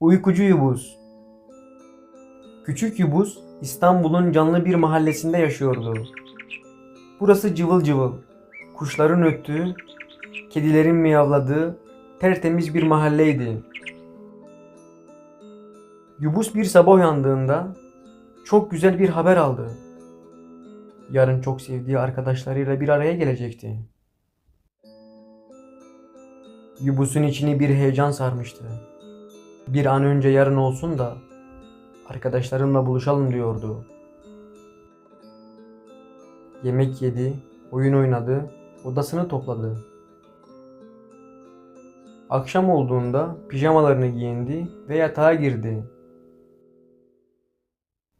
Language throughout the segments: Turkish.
Uykucu Yubuz Küçük Yubuz İstanbul'un canlı bir mahallesinde yaşıyordu. Burası cıvıl cıvıl, kuşların öttüğü, kedilerin miyavladığı tertemiz bir mahalleydi. Yubuz bir sabah uyandığında çok güzel bir haber aldı. Yarın çok sevdiği arkadaşlarıyla bir araya gelecekti. Yubus'un içini bir heyecan sarmıştı. Bir an önce yarın olsun da arkadaşlarımla buluşalım diyordu. Yemek yedi, oyun oynadı, odasını topladı. Akşam olduğunda pijamalarını giyindi ve yatağa girdi.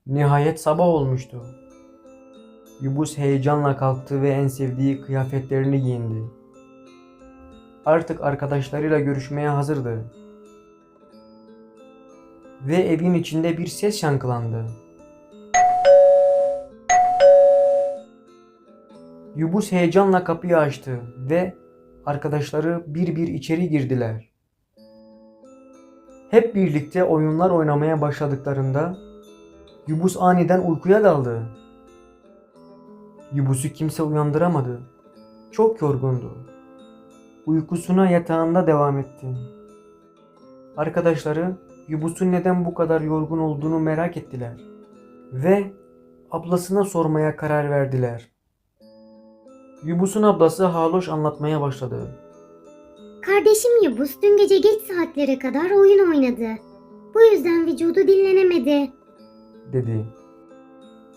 Nihayet sabah olmuştu. Yubus heyecanla kalktı ve en sevdiği kıyafetlerini giyindi. Artık arkadaşlarıyla görüşmeye hazırdı. Ve evin içinde bir ses yankılandı. Yubus heyecanla kapıyı açtı ve arkadaşları bir bir içeri girdiler. Hep birlikte oyunlar oynamaya başladıklarında Yubus aniden uykuya daldı. Yubus'u kimse uyandıramadı. Çok yorgundu. Uykusuna yatağında devam etti. Arkadaşları Yubus'un neden bu kadar yorgun olduğunu merak ettiler. Ve ablasına sormaya karar verdiler. Yubus'un ablası Haloş anlatmaya başladı. Kardeşim Yubus dün gece geç saatlere kadar oyun oynadı. Bu yüzden vücudu dinlenemedi. dedi.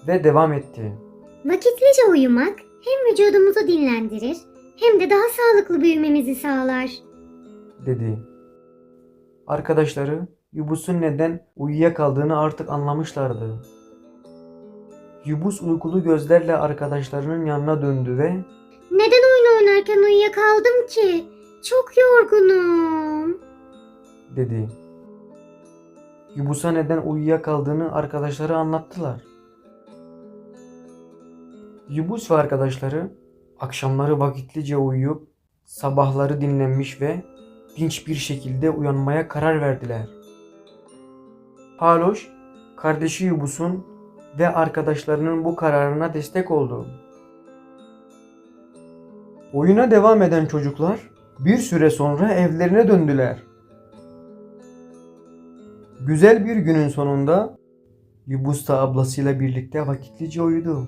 Ve devam etti. Vakitlice uyumak hem vücudumuzu dinlendirir hem de daha sağlıklı büyümemizi sağlar. dedi. Arkadaşları Yubus'un neden uyuyakaldığını artık anlamışlardı. Yubus uykulu gözlerle arkadaşlarının yanına döndü ve Neden oyun oynarken uyuyakaldım ki? Çok yorgunum. dedi. Yubus'a neden uyuyakaldığını arkadaşları anlattılar. Yubus ve arkadaşları akşamları vakitlice uyuyup sabahları dinlenmiş ve dinç bir şekilde uyanmaya karar verdiler. Haloş, kardeşi Yubus'un ve arkadaşlarının bu kararına destek oldu. Oyuna devam eden çocuklar bir süre sonra evlerine döndüler. Güzel bir günün sonunda Yubus da ablasıyla birlikte vakitlice uyudu.